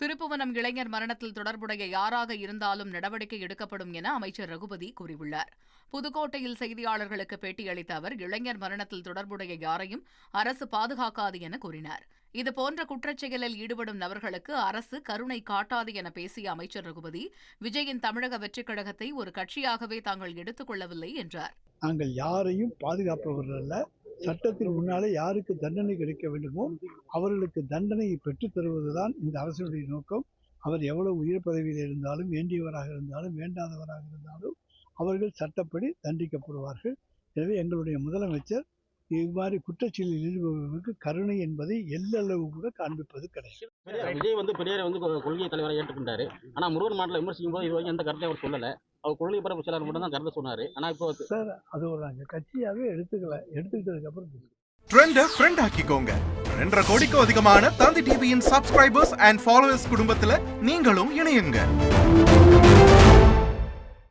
திருப்புவனம் இளைஞர் மரணத்தில் தொடர்புடைய யாராக இருந்தாலும் நடவடிக்கை எடுக்கப்படும் என அமைச்சர் ரகுபதி கூறியுள்ளார். புதுக்கோட்டையில் செய்தியாளர்களுக்கு பேட்டியளித்த அவர் இளைஞர் மரணத்தில் தொடர்புடைய யாரையும் அரசு பாதுகாக்காது என கூறினார். இதுபோன்ற குற்றச்செயலில் ஈடுபடும் நபர்களுக்கு அரசு கருணை காட்டாது என பேசிய அமைச்சர் ரகுபதி விஜயின் தமிழக வெற்றிக் கழகத்தை ஒரு கட்சியாகவே தாங்கள் எடுத்துக் கொள்ளவில்லை என்றார். நாங்கள் யாரையும் பாதுகாப்பவர்கள் அல்ல. சட்டத்தின் முன்னாலே யாருக்கு தண்டனை கிடைக்க வேண்டுமோ அவர்களுக்கு தண்டனையை பெற்றுத் தருவதுதான் இந்த அரசினுடைய நோக்கம். அவர் எவ்வளவு உயர் பதவியில் இருந்தாலும் வேண்டியவராக இருந்தாலும் வேண்டாதவராக இருந்தாலும் அவர்கள் சட்டப்படி தண்டிக்கப்படுவார்கள். எனவே எங்களுடைய முதலமைச்சர் இவ்வாறு குற்றச்செயலில் ஈடுபவர்களுக்கு கருணை என்பதை எல்லளவு கூட காண்பிப்பது கிடையாது. விஜய் வந்து பெரியாரை வந்து கொள்கை தலைவரை ஏற்றுக்கிட்டாரு ஆனால் முருகன் மாநில விமர்சிக்கும் போது இது வரைக்கும் எந்த கருத்தையும் அவர் சொல்லலை. அவர் கொள்கை பரப்பு சிலர் மட்டும் தான் கருத்தை சொன்னாரு. ஆனா இப்போ சார் அது ஒரு நாங்கள் கட்சியாகவே எடுத்துக்கல எடுத்துக்கிட்டதுக்கு அப்புறம். ட்ரெண்ட ஃப்ரெண்ட் ஆக்கிக்கோங்க. ரெண்டரை கோடிக்கும் அதிகமான தந்தி டிவியின் சப்ஸ்கிரைபர்ஸ் அண்ட் ஃபாலோவர்ஸ் குடும்பத்துல நீங்களும் இணையுங்க.